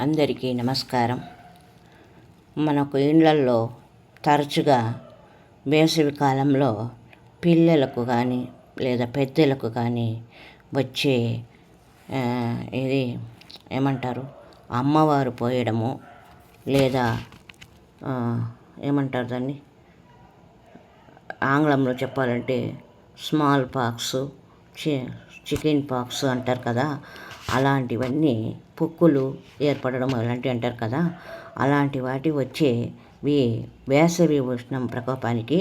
అందరికీ నమస్కారం. మనకు ఇండ్లల్లో తరచుగా వేసవి కాలంలో పిల్లలకు కానీ లేదా పెద్దలకు కానీ వచ్చే ఇది ఏమంటారు? అమ్మవారు పోయడము లేదా ఏమంటారు దాన్ని? ఆంగ్లంలో చెప్పాలంటే స్మాల్ పాక్స్ చికెన్ పాక్స్ అంటారు కదా అలాంటివన్నీ పుక్కులు ఏర్పడడం అలాంటివి అంటారు కదా. అలాంటి వాటి వచ్చే వేసవి ఉష్ణం ప్రకోపానికి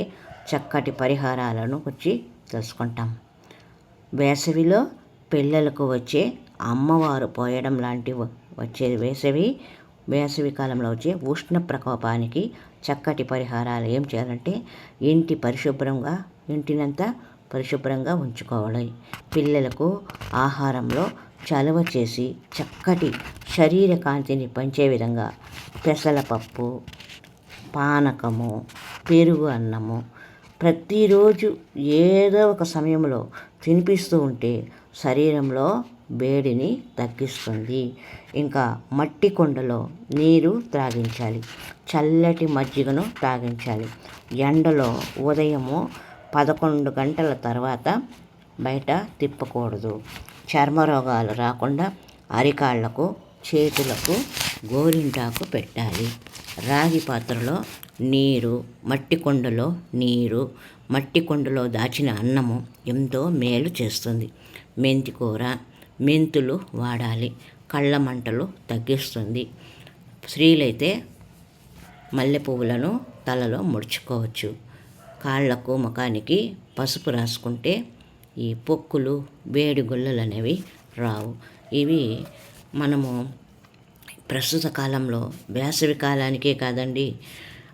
చక్కటి పరిహారాలను వచ్చి తెలుసుకుంటాం. వేసవిలో పిల్లలకు వచ్చే అమ్మవారు పోయడం లాంటి వచ్చే వేసవి వేసవి కాలంలో వచ్చే ఉష్ణ ప్రకోపానికి చక్కటి పరిహారాలు ఏం చేయాలంటే ఇంటి పరిశుభ్రంగా ఇంటినంతా పరిశుభ్రంగా ఉంచుకోవాలి. పిల్లలకు ఆహారంలో చలవ చేసి చక్కటి శరీర కాంతిని పంచే విధంగా పెసలపప్పు పానకము పెరుగు అన్నము ప్రతిరోజు ఏదో ఒక సమయంలో తినిపిస్తూ ఉంటే శరీరంలో వేడిని తగ్గిస్తుంది. ఇంకా మట్టి కొండలో నీరు త్రాగించాలి. చల్లటి మజ్జిగను త్రాగించాలి. ఎండలో ఉదయము పదకొండు గంటల తర్వాత బయట తిప్పకూడదు. చర్మ రోగాలు రాకుండా అరికాళ్ళకు చేతులకు గోరింటాకు పెట్టాలి. రాగి పాత్రలో నీరు మట్టి కొండలో నీరు మట్టి కొండలో దాచిన అన్నము ఎంతో మేలు చేస్తుంది. మెంతి కూర మెంతులు వాడాలి. కళ్ళ మంటలు తగ్గిస్తుంది. స్త్రీలైతే మల్లె పువ్వులను తలలో ముడుచుకోవచ్చు. కాళ్ళకు ముఖానికి పసుపు రాసుకుంటే ఈ పొక్కులు వేడి గుల్లలు అనేవి రావు. ఇవి మనము ప్రస్తుత కాలంలో వేసవి కాలానికే కాదండి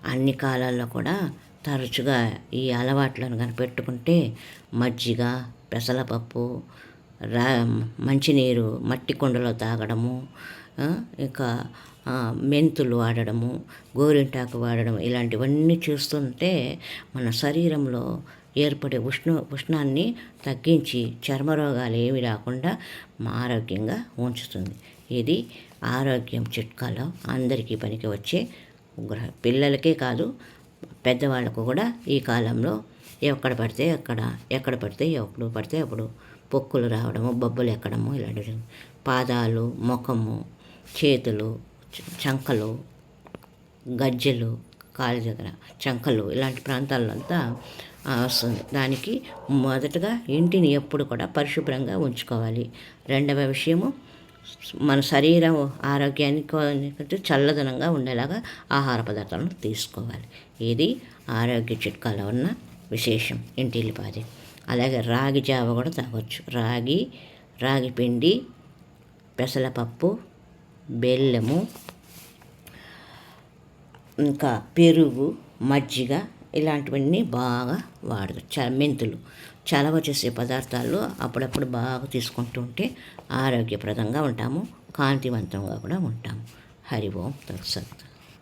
అన్ని కాలాల్లో కూడా తరచుగా ఈ అలవాట్లను కనిపెట్టుకుంటే మజ్జిగ పెసలపప్పు రా మంచినీరు మట్టి కుండలో తాగడము ఇంకా మెంతులు వాడడము గోరింటాకు వాడడం ఇలాంటివన్నీ చూస్తుంటే మన శరీరంలో ఏర్పడే ఉష్ణ ఉష్ణాన్ని తగ్గించి చర్మరోగాలు ఏమి రాకుండా ఆరోగ్యంగా ఉంచుతుంది. ఇది ఆరోగ్యం చిట్కాలో అందరికీ పనికి వచ్చే గ్రహ పిల్లలకే కాదు పెద్దవాళ్ళకు కూడా ఈ కాలంలో ఎక్కడ పడితే అక్కడ ఎక్కడ పడితే ఎప్పుడు పడితే అప్పుడు పొక్కులు రావడము బొబ్బలు ఎక్కడము ఇలాంటివి. పాదాలు ముఖము చేతులు చంకలు గజ్జెలు కాలు దగ్గర చంకలు ఇలాంటి ప్రాంతాలంతా అంతా వస్తుంది దానికి మొదటగా ఇంటిని ఎప్పుడు కూడా పరిశుభ్రంగా ఉంచుకోవాలి. రెండవ విషయము మన శరీరం ఆరోగ్యానికి చల్లదనంగా ఉండేలాగా ఆహార పదార్థాలను తీసుకోవాలి. ఇది ఆరోగ్య చిట్కాలో ఉన్న విశేషం ఇంటిల్లిపాది అలాగే రాగి జావ కూడా తాగొచ్చు. రాగి రాగి పిండి పెసలపప్పు బెల్లము ఇంకా పెరుగు మజ్జిగ ఇలాంటివన్నీ బాగా వాడదు. చ మెంతులు చలవ చేసే పదార్థాల్లో అప్పుడప్పుడు బాగా తీసుకుంటూ ఉంటే ఆరోగ్యప్రదంగా ఉంటాము. కాంతివంతంగా కూడా ఉంటాము. హరి ఓం తత్సత్.